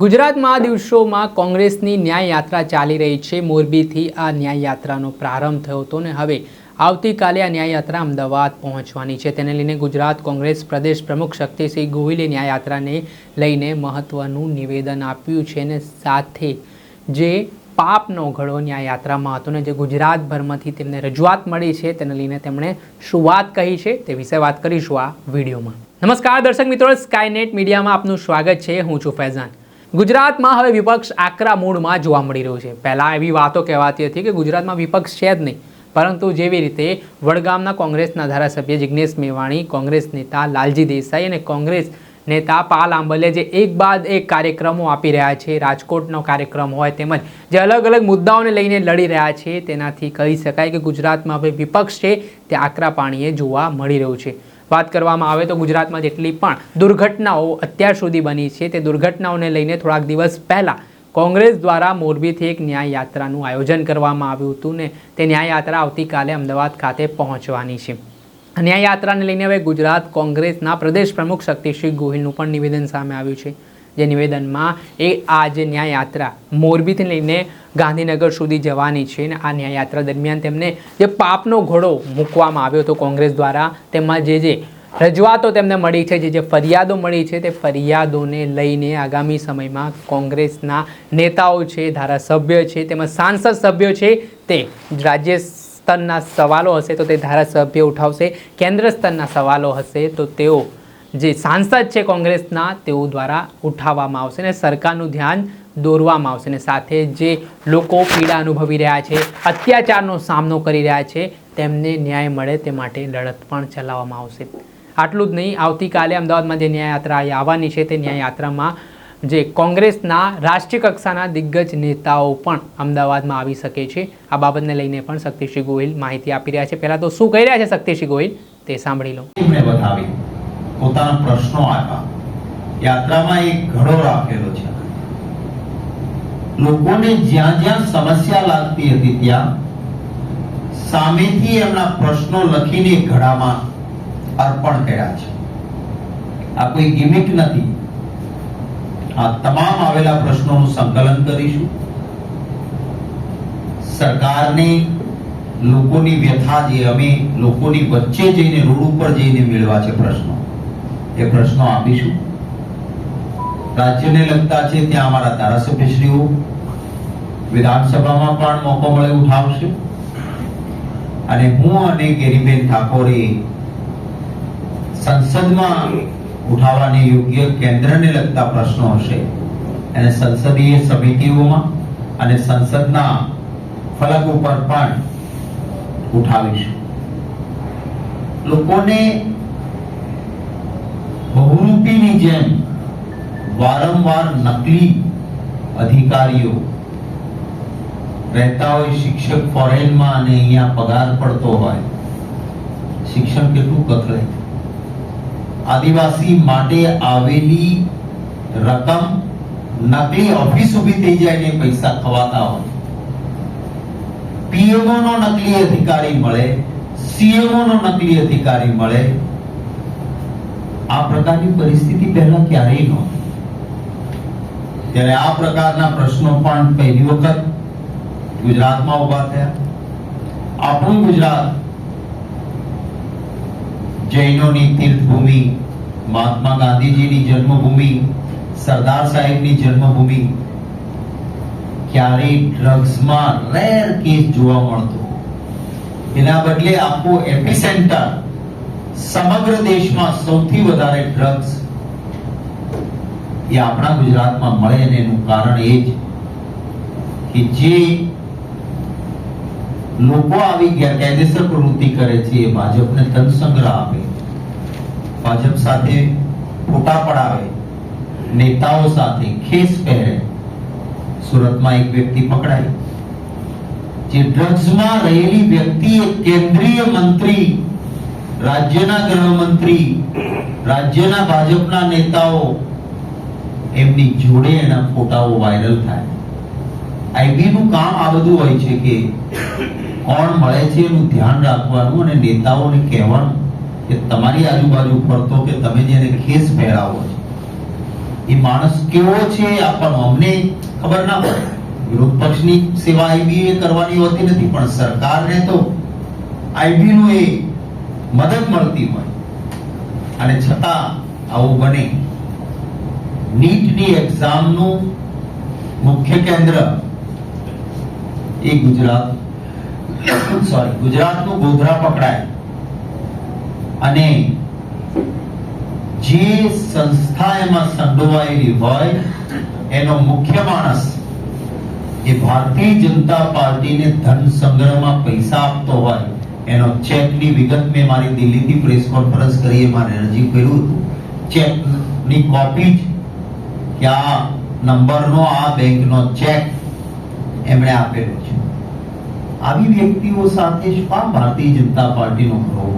ગુજરાતમાં દિવસોમાં કોંગ્રેસની ન્યાય યાત્રા ચાલી રહી છે. મોરબીથી આ ન્યાય યાત્રાનો પ્રારંભ થયો હતો ને હવે આવતીકાલે આ ન્યાય યાત્રા અમદાવાદ પહોંચવાની છે. તેને લઈને ગુજરાત કોંગ્રેસ પ્રદેશ પ્રમુખ શક્તિસિંહ ગોહિલે ન્યાય યાત્રાને લઈને મહત્વનું નિવેદન આપ્યું છે અને સાથે જે પાપનો ઘડો ન્યાય યાત્રામાં હતો ને જે ગુજરાતભરમાંથી તેમને રજૂઆત મળી છે તેને લઈને તેમણે શું વાત કહી છે તે વિશે વાત કરીશું આ વિડીયોમાં. નમસ્કાર દર્શક મિત્રો, સ્કાયનેટ મીડિયામાં આપનું સ્વાગત છે. હું છું ફૈઝાન. ગુજરાતમાં હવે વિપક્ષ આકરા મૂળમાં જોવા મળી રહ્યું છે. પહેલાં એવી વાતો કહેવાતી હતી કે ગુજરાતમાં વિપક્ષ છે જ નહીં. પરંતુ જેવી રીતે વડગામના કોંગ્રેસના ધારાસભ્ય જિજ્ઞેશ મેવાણી, કોંગ્રેસ નેતા લાલજી દેસાઈ અને કોંગ્રેસ નેતા પાલ આંબલે જે એક બાદ એક કાર્યક્રમો આપી રહ્યા છે, રાજકોટનો કાર્યક્રમ હોય તેમજ જે અલગ અલગ મુદ્દાઓને લઈને લડી રહ્યા છે, તેનાથી કહી શકાય કે ગુજરાતમાં હવે વિપક્ષ છે, તે આકરા પાણીએ જોવા મળી રહ્યું છે. વાત કરવામાં આવે તો ગુજરાતમાં જેટલી પણ દુર્ઘટનાઓ અત્યાર સુધી બની છે, તે દુર્ઘટનાઓને લઈને થોડાક દિવસ પહેલાં કોંગ્રેસ દ્વારા મોરબીથી એક ન્યાય યાત્રાનું આયોજન કરવામાં આવ્યું હતું ને તે ન્યાય યાત્રા આવતીકાલે અમદાવાદ ખાતે પહોંચવાની છે. ન્યાય યાત્રાને લઈને હવે ગુજરાત કોંગ્રેસના પ્રદેશ પ્રમુખ શક્તિસિંહ ગોહિલનું પણ નિવેદન સામે આવ્યું છે. જે નિવેદનમાં એ આ જે ન્યાય યાત્રા મોરબીથી લઈને ગાંધીનગર સુધી જવાની છે અને આ ન્યાયયાત્રા દરમિયાન તેમને જે પાપનો ઘોડો મૂકવામાં આવ્યો હતો કોંગ્રેસ દ્વારા, તેમાં જે જે રજૂઆતો તેમને મળી છે, જે જે ફરિયાદો મળી છે તે ફરિયાદોને લઈને આગામી સમયમાં કોંગ્રેસના નેતાઓ છે, ધારાસભ્ય છે તેમજ સાંસદ સભ્યો છે તે રાજ્ય સ્તરના સવાલો હશે તો તે ધારાસભ્ય ઉઠાવશે, કેન્દ્ર સ્તરના સવાલો હશે તો તેઓ જે સાંસદ છે કોંગ્રેસના, તેઓ દ્વારા ઉઠાવવામાં આવશે અને સરકારનું ધ્યાન દોરવામાં આવશે. અને સાથે જે લોકો પીડા અનુભવી રહ્યા છે, અત્યાચારનો સામનો કરી રહ્યા છે, તેમને ન્યાય મળે તે માટે લડત પણ ચલાવવામાં આવશે. આટલું જ નહીં, આવતીકાલે અમદાવાદમાં જે ન્યાયયાત્રા આવવાની છે, તે ન્યાય યાત્રામાં જે કોંગ્રેસના રાષ્ટ્રીય કક્ષાના દિગ્ગજ નેતાઓ પણ અમદાવાદમાં આવી શકે છે. આ બાબતને લઈને પણ શક્તિસિંહ ગોહિલ માહિતી આપી રહ્યા છે. પહેલાં તો શું કહી રહ્યા છે શક્તિસિંહ ગોહિલ? તે સાંભળી લો. પોતાના પ્રશ્નો આપ્યા. યાત્રામાં એક ઘડો રાખેલો છે. લોકોને જ્યાં જ્યાં સમસ્યા લાગતી હતી ત્યાં સામેથી એમના પ્રશ્નો લખીને ઘડામાં અર્પણ કર્યા છે. આ કોઈ ગિમિક નથી. આ તમામ આવેલા પ્રશ્નોનું સંકલન કરીશું. સરકારની લોકોની વ્યથા જે અમે લોકોની વચ્ચે જઈને રોડ ઉપર જઈને મેળવા છે પ્રશ્નો. એ પ્રશ્નો આપીશું. રાજ્યને લગતા છે ત્યાં અમારા ધારાસભ્યશ્રીઓ, વિધાનસભામાં પણ મોકો મળે ઉઠાવશે અને હું અને ગેરીબેન ઠાકોરે સંસદમાં ઉઠાવવાને યોગ્ય કેન્દ્રને લગતા પ્રશ્નો હશે. અને સંસદીય સમિતિઓમાં અને સંસદના ફલક ઉપર પણ ઉઠાવીશું. લોકોને બહુરૂપીની જેમ વારંવાર નકલી અધિકારીઓ રહેતા હોય શિક્ષક ફોરેનમાં અને અહીંયા પગાર પડતો હોય શિક્ષણ કેટલું કથળે આદિવાસી માટે આવેલી રકમ નકલી ઓફિસ ઊભી થઈ જાય ને પૈસા ખવાતા હોય પીએમઓ નો નકલી અધિકારી મળે સીએમઓ નો નકલી અધિકારી મળે આ પ્રકારની પરિસ્થિતિ પહેલા ક્યારેય નહોતી. ત્યારે આ પ્રકારના પ્રશ્નો પણ પહેલી વખત ગુજરાતમાં ઊભા થયા. આપણું ગુજરાત જૈનોની તીર્થભૂમિ, મહાત્મા ગાંધીજીની જન્મભૂમિ, સરદાર સાહેબની જન્મભૂમિ, ક્યારેય ડ્રગ્સમાં રેર કેસ જોવા મળતો. એના બદલે આખું એપિસેન્ટર સમગ્ર દેશમાં સૌથી વધારે ડ્રગ્સ એ આપણા ગુજરાતમાં મળે અને એનું કારણ એ જ કે જે લોકો આવી ગેરકાયદેસર પ્રવૃત્તિ કરે છે, એ ભાજપને ધન સંગ્રહ આપે. ભાજપ સાથે ફોટા પડાવે, નેતાઓ સાથે ખેસ પહેરે, સુરતમાં એક વ્યક્તિ પકડાઈ. જે ડ્રગ્સમાં રહેલી વ્યક્તિ કેન્દ્રીય મંત્રી રાજ્યના ગૃહમંત્રી, રાજ્યના ભાજપના નેતાઓ, એમની જોડે એના ફોટાઓ વાયરલ થાય. આઈબીનું કામ આ બધું હોય છે કે કોણ મળે છે એનું ધ્યાન રાખવાનું અને નેતાઓને કહેવાનું કે તમારી આજુબાજુ ફરતો કે તમે જેને ખેસ ફેરાવો છે. એ માણસ કેવો છે આપણો અમને ખબર ના પડે વિરોધ પક્ષની સેવા એ કરવાની હોતી નથી, પણ સરકારને તો આઈબી નું એ મદદ મળતી હોય. અને છતાં આવું બને. નીટની એક્ઝામનું મુખ્ય કેન્દ્ર એ ગુજરાત. સોરી ગુજરાતનું ગોધરા પકડાય. અને જે સંસ્થા એમાં સંડોવાયેલી હોય, એનો મુખ્ય માણસ એ ભારતીય જનતા પાર્ટીને ધન સંગ્રહમાં પૈસા આપતો હોય એનો ચેકની વિગત મેં મારી દિલ્હીથી પ્રેસ કોન્ફરન્સ કરી એમાં રજૂ કર્યું હતું. ચેકની કોપી જ કે આ નંબરનો, આ બેંકનો ચેક એમણે આપેલો છે. આવી વ્યક્તિઓ સાથે જ પણ ભારતીય જનતા પાર્ટીનો ગ્રોહ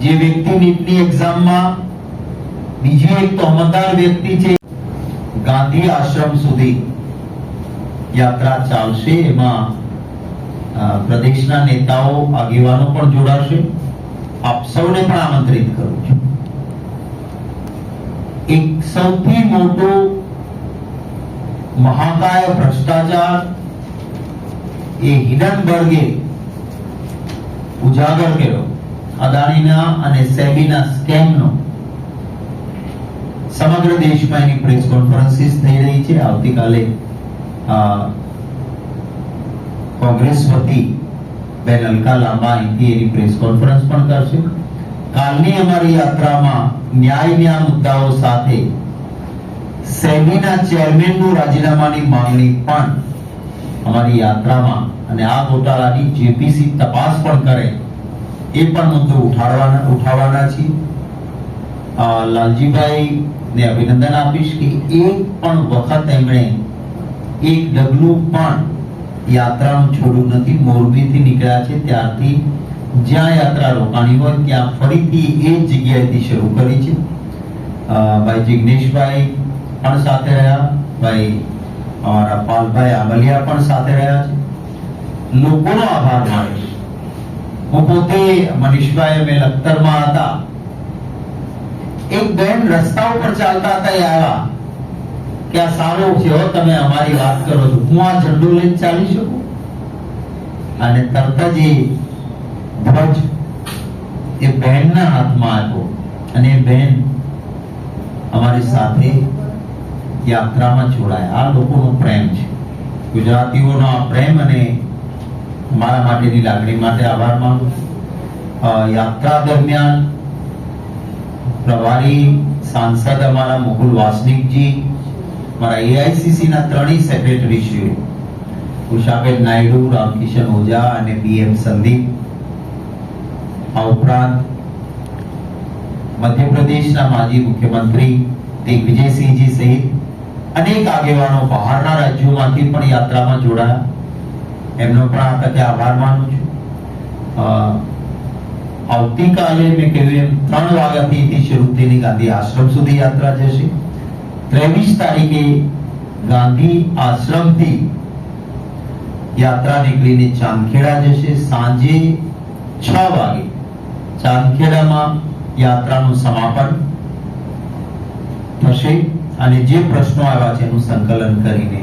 જે વ્યક્તિ નીટની એક્ઝામમાં બીજી એક તોહમતદાર વ્યક્તિ છે, ગાંધી આશ્રમ સુધી યાત્રા ચાલશે. એમાં પ્રદેશના નેતાઓ આગેવાનો પણ જોડાશે. આપ સૌને પણ આમંત્રિત કરું છું. એક સૌથી મોટો મહાકાય ભ્રષ્ટાચાર એ હિડનબર્ગે ઉજાગર કર્યો. અદાણીના અને સેબીના સ્કેમનો સમગ્ર દેશમાં એની પ્રેસ કોન્ફરન્સીસ થઈ રહી છે. આવતીકાલે કોંગ્રેસ વતી બેન અલકા લાંબા અહીંથી એની પ્રેસ કોન્ફરન્સ પણ કરશે. કાલની અમારી યાત્રામાં ન્યાયના મુદ્દાઓ સાથે સેબીના ચેરમેનનું રાજીનામાની માંગણી પણ અમારી યાત્રામાં અને આ ગોટાળાની જેપીસી તપાસ પણ કરે એ પણ મુદ્દો ઉઠાડવાના ઉઠાવવાના છીએ. લાલજીભાઈ ને અભિનંદન આપીશ કે એક પણ વખત એમણે એક ડગલું પણ યાત્રાનું છોડું નથી, મોરબીથી નીકળ્યા છે ત્યારથી જ્યાં યાત્રા રોકાણી હોય ત્યાં ફરીથી એ જ જગ્યાએથી શરૂ કરી છે. ભાઈ જિગ્નેશભાઈ પણ સાથે રહ્યા, ભાઈ અમારા પાલભાઈ આંબલિયા પણ સાથે રહ્યા છે. લોકોનો આભાર માનીશ હું પોતે મનીષભાઈ, અમે લખતરમાં હતા. એક બેન રસ્તા ઉપર ચાલતા હતા એ આવ્યા. કે આ સારો થયો, તમે અમારી વાત કરો છો. હું આ ઝંડો લઈને ચાલી શકું? અને તરત જ એ ધ્વજ એ બહેનના હાથમાં આપ્યો અને એ બહેન અમારી સાથે યાત્રામાં જોડાયા. આ લોકોનો પ્રેમ છે. ગુજરાતીઓનો આ પ્રેમ અને મારા માટેની લાગણી માટે આભાર માનું યાત્રા દરમિયાન પ્રભારી સાંસદ અમારા મુકુલ વાસનિકજી મારા એઆઈસીસી ના ત્રણેય સેક્રેટરી શ્રીઓ ઉષાબેન નાયડુ, રામકિશન ઓઝા અને બીએમ સંદીપ. આ ઉપરાંત મધ્યપ્રદેશના માજી મુખ્યમંત્રી દિગ્વિજયસિંહજી સહિત અનેક આગેવાનો બહારના રાજ્યોમાંથી પણ યાત્રામાં જોડાયા. એમનો પણ આ તકે આભાર માનું છું. આવતીકાલે મેં કહ્યું એમ ત્રણ વાગ્યાથી શરૂ થઈને ગાંધી આશ્રમ સુધી યાત્રા જશે. ત્રેવીસ તારીખે ગાંધી આશ્રમથી યાત્રા નીકળીને ચાંદખેડા જશે. સાંજે છ વાગે ચાંદખેડામાં યાત્રાનું સમાપન થશે અને જે પ્રશ્નો આવ્યા છે એનું સંકલન કરીને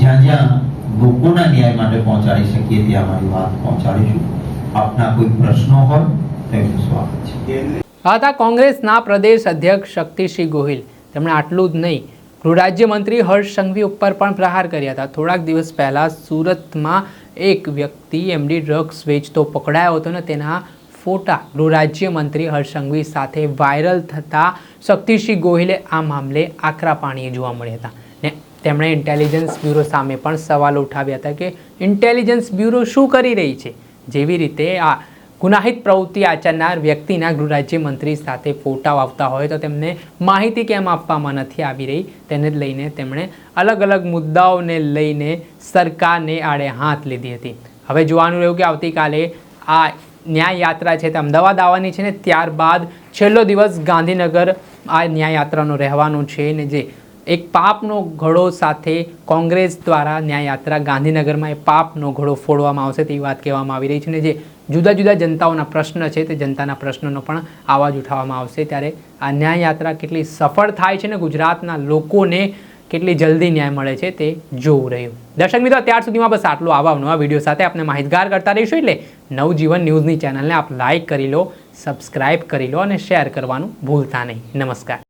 જ્યાં જ્યાં લોકોના ન્યાય માટે પહોંચાડી શકીએ ત્યાં અમારી વાત પહોંચાડીશું. આપના કોઈ પ્રશ્નો હોય તેમનું સ્વાગત છે. આ કોંગ્રેસના પ્રદેશ અધ્યક્ષ શક્તિસિંહ ગોહિલ. તેમણે આટલું જ નહીં, ગૃહરાજ્યમંત્રી હર્ષ સંઘવી ઉપર પણ પ્રહાર કર્યા હતા. થોડાક દિવસ પહેલાં સુરતમાં એક વ્યક્તિ એમડી ડ્રગ્સ વેચતો પકડાયો હતો ને તેના ફોટા ગૃહરાજ્યમંત્રી હર્ષ સંઘવી સાથે વાયરલ થતાં શક્તિસિંહ ગોહિલે આ મામલે આકરા પાણીએ જોવા મળ્યા હતા. ને તેમણે ઇન્ટેલિજન્સ બ્યુરો સામે પણ સવાલ ઉઠાવ્યા હતા કે ઇન્ટેલિજન્સ બ્યુરો શું કરી રહી છે? જેવી રીતે આ ગુનાહિત પ્રવૃત્તિ આચરનાર વ્યક્તિના ગૃહરાજ્ય મંત્રી સાથે ફોટા આવતા હોય તો તેમને માહિતી કેમ આપવામાં નથી આવી રહી તેને લઈને તેમણે અલગ અલગ મુદ્દાઓને લઈને સરકારને આડે હાથ લીધી હતી. હવે જોવાનું રહ્યું કે આવતીકાલે આ ન્યાય યાત્રા છે તે અમદાવાદ આવવાની છે ને ત્યારબાદ છેલ્લો દિવસ ગાંધીનગર આ ન્યાય યાત્રાનો રહેવાનો છે ને જે એક પાપનો ઘડો સાથે કોંગ્રેસ દ્વારા ન્યાય યાત્રા ગાંધીનગરમાં એ પાપનો ઘડો ફોડવામાં આવશે તેવી વાત કહેવામાં આવી રહી છે ને જે જુદા જુદા જનતાઓના પ્રશ્ન છે તે જનતાના પ્રશ્નોનો પણ અવાજ ઉઠાવવામાં આવશે. ત્યારે આ ન્યાય યાત્રા કેટલી સફળ થાય છે ને ગુજરાતના લોકોને કેટલી જલ્દી ન્યાય મળે છે તે જોવું રહ્યું. દર્શક મિત્રો, ત્યાર સુધીમાં બસ આટલું. આવા નવા વીડિયો સાથે આપણે માહિતગાર કરતા રહીશું એટલે નવજીવન ન્યૂઝની ચેનલને આપ લાઇક કરી લો, સબસ્ક્રાઇબ કરી લો અને શેર કરવાનું ભૂલતા નહીં. નમસ્કાર.